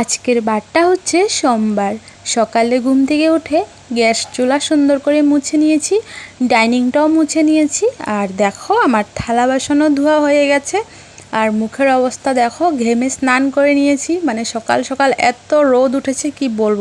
আজকের বারটা হচ্ছে সোমবার। সকালে ঘুম থেকে উঠে গ্যাস চুলা সুন্দর করে মুছে নিয়েছি ডাইনিংটাও মুছে নিয়েছি, আর দেখো আমার থালা বাসনও ধোয়া হয়ে গেছে, আর মুখের অবস্থা দেখো, ঘেমে স্নান করে নিয়েছি মানে সকাল সকাল এত রোদ উঠেছে, কি বলব?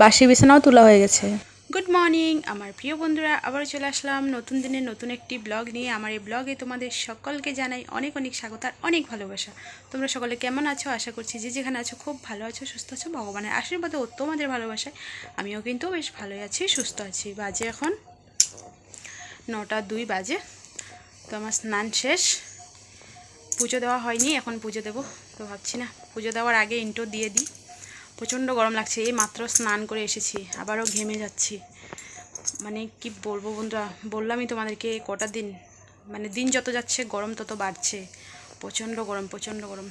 বাসি বিছানাও তোলা হয়ে গেছে। গুড মর্নিং আমার প্রিয় বন্ধুরা, আবারও চলে আসলাম নতুন দিনের নতুন একটি ব্লগ নিয়ে। আমার এই ব্লগে তোমাদের সকলকে জানাই অনেক অনেক স্বাগত আর অনেক ভালোবাসা। তোমরা সকলে কেমন আছো? আশা করছি যে যেখানে আছো খুব ভালো আছো, সুস্থ আছো। ভগবানের আশীর্বাদে ও তোমাদের ভালোবাসায়। আমিও কিন্তু বেশ ভালোই আছি, সুস্থ আছি। বাজে এখন নটা দুই বাজে। তো আমার স্নান শেষ। পুজো দেওয়া হয়নি, এখন পুজো দেবো। তো ভাবছি না, পুজো দেওয়ার আগে ইন্টো দিয়ে দিই। প্রচণ্ড গরম লাগছে এই মাত্র স্নান করে এসেছি আবারও ঘেমে যাচ্ছি। মানে কি বলব বন্ধুরা বললামই তোমাদেরকে কটা দিন মানে দিন যত যাচ্ছে গরম তত বাড়ছে। প্রচণ্ড গরম প্রচণ্ড গরম।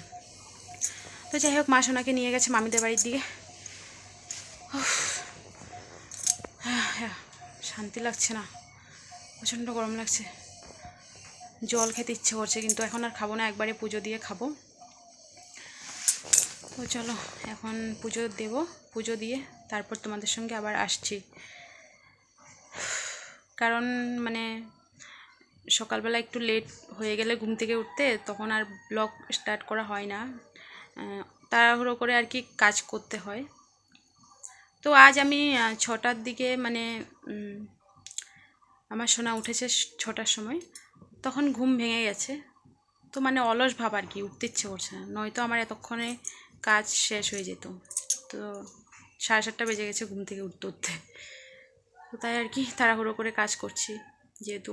তো যাই হোক মা সোনাকে নিয়ে গেছে মামিদের বাড়ির দিকে। হ্যাঁ, শান্তি লাগছে না প্রচণ্ড গরম লাগছে। জল খেতে ইচ্ছে করছে কিন্তু এখন আর খাব না একবারে পুজো দিয়ে খাব। তো চলো, এখন পুজো দেব। পুজো দিয়ে তারপর তোমাদের সঙ্গে আবার আসছি। কারণ মানে সকালবেলা একটু লেট হয়ে গেলে ঘুম থেকে উঠতে তখন আর ব্লগ স্টার্ট করা হয় না। তাড়াহুড়ো করে আর কি কাজ করতে হয়। তো আজ আমি ছটার দিকে মানে আমার সোনা উঠেছে ছটার সময়। তখন ঘুম ভেঙে গেছে। তো মানে অলস ভাব আর কি, উঠতে ইচ্ছে করছে না। নয়তো আমার এতক্ষণে কাজ শেষ হয়ে যেত। তো সাড়ে সাতটা বেজে গেছে ঘুম থেকে উঠতে উঠতে। তো তাই আর কি তাড়াহুড়ো করে কাজ করছি, যেহেতু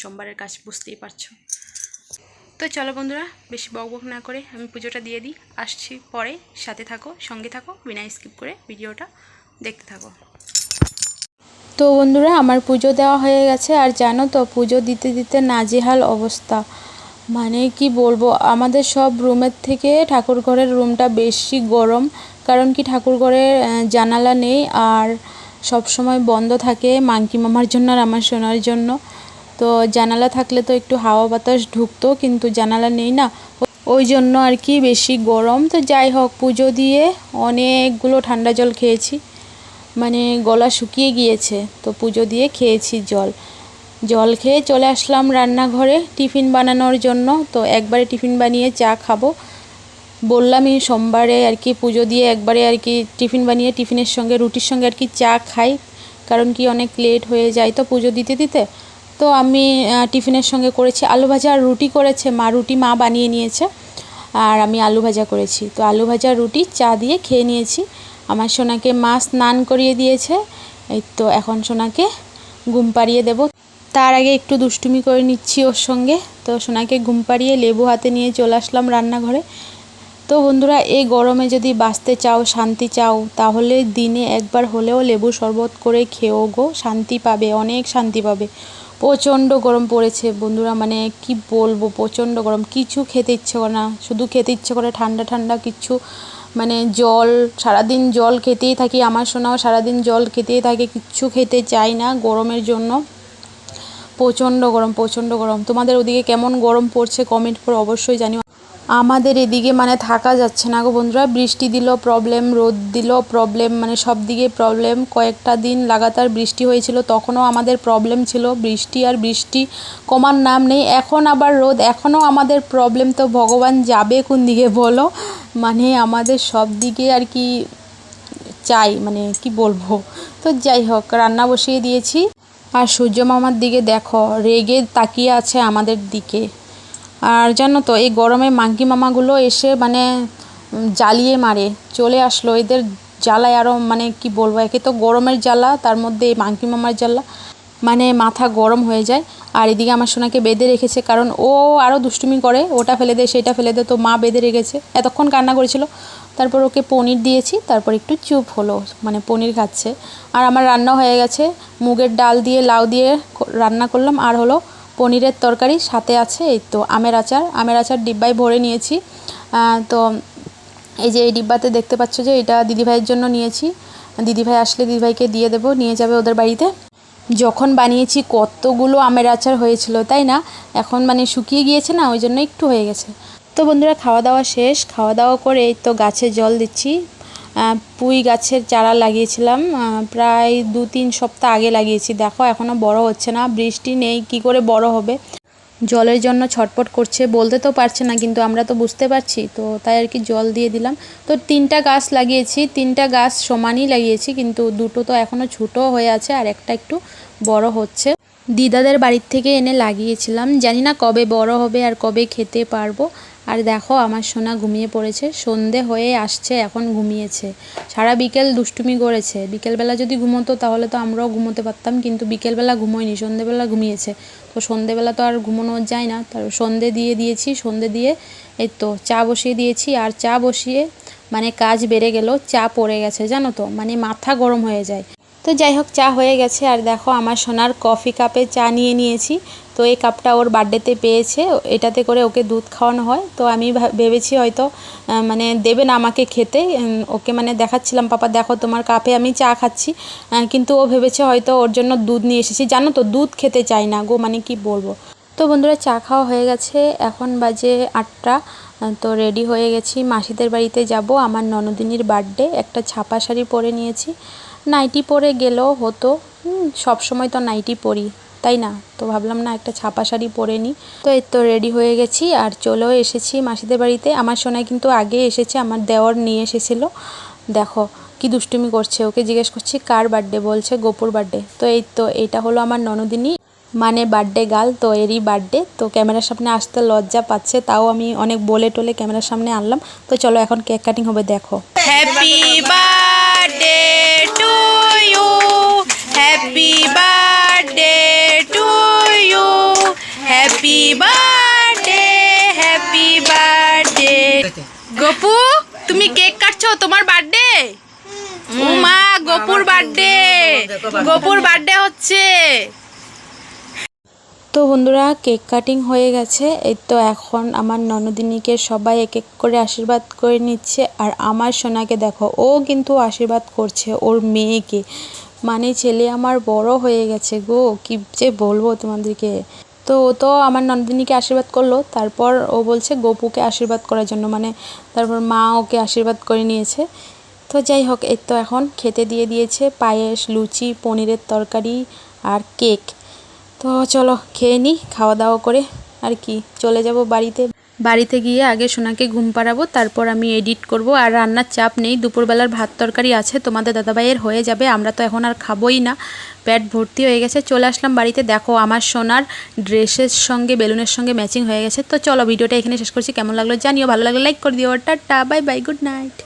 সোমবারের কাজ বুঝতেই পারছ। তো চলো বন্ধুরা, বেশি বক বক না করে আমি পুজোটা দিয়ে দিই। আসছি পরে, সাথে থাকো, সঙ্গে থাকো, বিনা স্কিপ করে ভিডিওটা দেখতে থাকো। তো বন্ধুরা, আমার পুজো দেওয়া হয়ে গেছে। আর জানো তো, পুজো দিতে দিতে নাজেহাল অবস্থা। মানে কি বলব, আমাদের সব রুমের থেকে ঠাকুর ঘরের রুমটা বেশি গরম, কারণ কি ঠাকুর ঘরের জানালা নেই আর সব সময় বন্ধ থাকে মাঙ্কি মামার জন্য আর আমার সোনার জন্য। তো জানালা থাকলে তো একটু হাওয়া বাতাস ঢুকতো, কিন্তু জানালা নেই না। ওই জন্য আর কি বেশি গরম। তো যাই হোক, পুজো দিয়ে অনেকগুলো ঠান্ডা জল খেয়েছি। মানে গলা শুকিয়ে গিয়েছে, তো পুজো দিয়ে খেয়েছি জল। জল খেয়ে চলে আসলাম রান্নাঘরে টিফিন বানানোর জন্য। তো একবারে টিফিন বানিয়ে চা খাব। বললামই সোমবারে আর কি পুজো দিয়ে একবারে আর কি টিফিন বানিয়ে টিফিনের সঙ্গে, রুটির সঙ্গে আর কি চা খাই। কারণ কি অনেক লেট হয়ে যায় তো পুজো দিতে দিতে। তো আমি টিফিনের সঙ্গে করেছি আলু ভাজা আর রুটি করেছে মা। রুটি মা বানিয়ে নিয়েছে। আর আমি আলু ভাজা করেছি। তো আলু ভাজা, রুটি, চা দিয়ে খেয়ে নিয়েছি। আমার সোনাকে মা স্নান করিয়ে দিয়েছে। এই তো এখন সোনাকে ঘুম পাড়িয়ে দেবো। তার আগে একটু দুষ্টুমি করে নিচ্ছি ওর সঙ্গে। তো সোনাকে ঘুম পাড়িয়ে লেবু হাতে নিয়ে চলে আসলাম রান্নাঘরে। তো বন্ধুরা, এই গরমে যদি বাঁচতে চাও, শান্তি চাও, তাহলে দিনে একবার হলেও লেবু শরবত করে খেয়েও গো। শান্তি পাবে, অনেক শান্তি পাবে। প্রচণ্ড গরম পড়েছে বন্ধুরা মানে কি বলব, প্রচণ্ড গরম। কিছু খেতে ইচ্ছে করে না, শুধু খেতে ইচ্ছে করে ঠান্ডা ঠান্ডা কিছু মানে জল, সারাদিন জল খেতেই থাকি। আমার সোনাও সারাদিন জল খেতেই থাকে, কিচ্ছু খেতে চাই না গরমের জন্য। প্রচণ্ড গরম প্রচণ্ড গরম। তোমাদের ওদিকে কেমন গরম পড়ছে কমেন্ট করে অবশ্যই জানিও। আমাদের এদিকে মানে থাকা যাচ্ছে না গো বন্ধুরা। বৃষ্টি দিল প্রবলেম রোদ দিল প্রবলেম মানে সব দিকে প্রবলেম কয়েকটা দিন লাগাতার বৃষ্টি হয়েছিল, তখনও আমাদের প্রবলেম ছিল। বৃষ্টি আর বৃষ্টি কমার নাম নেই। এখন আবার রোদ, এখনও আমাদের প্রবলেম তো ভগবান যাবে কোন দিকে বলো? মানে আমাদের সব দিকে আর কি চাই মানে কি বলব? তো যাই হোক, রান্না বসিয়ে দিয়েছি। আর সূর্য মামার দিকে দেখো, রেগে তাকিয়ে আছে আমাদের দিকে। আর জানো তো, এই গরমে মাঙ্কি মামাগুলো এসে মানে জ্বালিয়ে মারে। চলে আসলো, এদের জ্বালায় আরও মানে কি বলব, একে তো গরমের জ্বালা, তার মধ্যে এই মাঙ্কি মামার জ্বালা মানে মাথা গরম হয়ে যায়। আর এদিকে আমার সোনাকে বেঁধে রেখেছে, কারণ ও আরও দুষ্টুমি করে, ওটা ফেলে দে, সেটা ফেলে দে, তো মা বেঁধে রেখেছে। এতক্ষণ কান্না করেছিল তারপর ওকে পনির দিয়েছি, তারপর একটু চুপ হলো মানে পনির খাচ্ছে। আর আমার রান্না হয়ে গেছে, মুগের ডাল দিয়ে, লাউ দিয়ে রান্না করলাম। আর হলো পনিরের তরকারি, সাথে আছে এই তো আমের আচার। আমের আচার ডিব্বায় ভরে নিয়েছি। তো এই যে এই ডিব্বাতে দেখতে পাচ্ছ যে এটা দিদিভাইয়ের জন্য নিয়েছি। দিদিভাই আসলে দিদিভাইকে দিয়ে দেবো, নিয়ে যাবে ওদের বাড়িতে। যখন বানিয়েছি কতগুলো আমের আচার হয়েছিল, তাই না? এখন মানে শুকিয়ে গিয়েছে না, ওই জন্য একটু হয়ে গেছে। তো বন্ধুরা খাওয়া দাওয়া শেষ। খাওয়া দাওয়া করে এই তো গাছে জল দিচ্ছি। পুঁই গাছের চারা লাগিয়েছিলাম। প্রায় দু তিন সপ্তাহ আগে লাগিয়েছি। দেখো এখনও বড় হচ্ছে না। বৃষ্টি নেই, কি করে বড় হবে? জলের জন্য ছটপট করছে বলতে তো পারছে না, কিন্তু আমরা তো বুঝতে পারছি। তো তাই আর কি জল দিয়ে দিলাম। তো তিনটা গাছ লাগিয়েছি। তিনটা গাছ সমানই লাগিয়েছি, কিন্তু দুটো তো এখনও ছোটো হয়ে আছে আর একটা একটু বড় হচ্ছে। দিদাদের বাড়ির থেকে এনে লাগিয়েছিলাম। জানি না কবে বড় হবে আর কবে খেতে পারব। আর দেখো, আমার সোনা ঘুমিয়ে পড়েছে। সন্ধে হয়ে আসছে, এখন ঘুমিয়েছে। সারা বিকেল দুষ্টুমি করেছে। বিকেলবেলা যদি ঘুমোতো, তাহলে তো আমরাও ঘুমোতে পারতাম, কিন্তু বিকেলবেলা ঘুমোয়নি, সন্ধেবেলা ঘুমিয়েছে। তো সন্ধেবেলা তো আর ঘুমোনো যায় না। তার সন্ধে দিয়ে দিয়েছি, সন্ধে দিয়ে এই তো চা বসিয়ে দিয়েছি। আর চা বসিয়ে মানে কাজ বেড়ে গেল, চা পড়ে গেছে, জানো তো? মানে মাথা গরম হয়ে যায়। তো যাই হোক, চা হয়ে গেছে। আর দেখো, আমার সোনার কফি কাপে চা নিয়ে নিয়েছি। তো এই কাপটা ওর বার্থডেতে পেয়েছে। এটাতে করে ওকে দুধ খাওয়ানো হয়। তো আমি ভেবেছি হয়তো মানে দেবে না আমাকে খেতে। ওকে মানে দেখাচ্ছিলাম, পাপা, দেখো তোমার কাপে আমি চা খাচ্ছি। কিন্তু ও ভেবেছে হয়তো ওর জন্য দুধ নিয়ে এসেছি। জানো তো, দুধ খেতে চাই না গো মানে কি বলব? তো বন্ধুরা, চা খাওয়া হয়ে গেছে। এখন বাজে আটটা। তো রেডি হয়ে গেছি। মাসিদের বাড়িতে যাব। আমার ননদিনীর বার্থডে। একটা ছাপা শাড়ি পরে নিয়েছি। নাইটি পরে গেলেও হতো। সব সময় তো নাইটি পরি, তাই না? তো ভাবলাম, না, একটা ছাপা শাড়ি পরে নিই তো এর তো রেডি হয়ে গেছি আর চলেও এসেছি মাসিদের বাড়িতে। আমার সোনাই কিন্তু আগে এসেছে, আমার দেওর নিয়ে এসেছিল। দেখো, কি দুষ্টুমি করছে ওকে জিজ্ঞেস করছি, কার বার্থডে বলছে, গোপুর বার্থডে তো এই তো এইটা হলো আমার ননদিনী মানে বার্থডে গার্ল তো এরই বার্থডে তো ক্যামেরার সামনে আসতে লজ্জা পাচ্ছে, তাও আমি অনেক বলে টলে ক্যামেরার সামনে আনলাম। তো চলো, এখন কেক কাটিং হবে, দেখো। Happy birthday happy birthday to you happy birthday happy birthday Gopu তুমি কেক কাটছো? তোমার বার্থডে মা গপুর বার্থডে গপুর বার্থডে হচ্ছে। তো বন্ধুরা কেক কাটিং হয়ে গেছে। এই তো এখন আমার ননদিনীকে সবাই এক এক করে আশীর্বাদ করে নিচ্ছে। আর আমার সোনাকে দেখো, ও কিন্তু আশীর্বাদ করছে ওর মেয়েকে। মানে ছেলে আমার বড় হয়ে গেছে গো, কি যে বলব তোমাদেরকে। তো ও তো আমার নন্দিনীকে আশীর্বাদ করল, তারপর ও বলছে গোপুকে আশীর্বাদ করার জন্য মানে তারপর মা ওকে আশীর্বাদ করে নিয়েছে। তো যাই হোক এর তো এখন খেতে দিয়ে দিয়েছে পায়েস, লুচি, পনিরের তরকারি আর কেক। তো চলো খেয়ে নিই খাওয়া দাওয়া করে, আর কি, চলে যাব বাড়িতে। বাড়িতে গিয়ে আগে সোনাকে ঘুম পাড়াবো, তারপর আমি এডিট করব। আর রান্নার চাপ নেই, দুপুরবেলার ভাত তরকারি আছে, তোমাদের দাদাভাইয়ের হয়ে যাবে, আমরা তো এখন আর খাবোই না। প্যাট ভর্তি হয়ে গেছে, চলে আসলাম বাড়িতে। দেখো, আমার সোনার ড্রেসের সঙ্গে, বেলুনের সঙ্গে ম্যাচিং হয়ে গেছে। তো চলো, ভিডিওটা এখানে শেষ করছি। কেমন লাগল জানিও, ভালো লাগলে লাইক করে দিও। Tata bye bye good night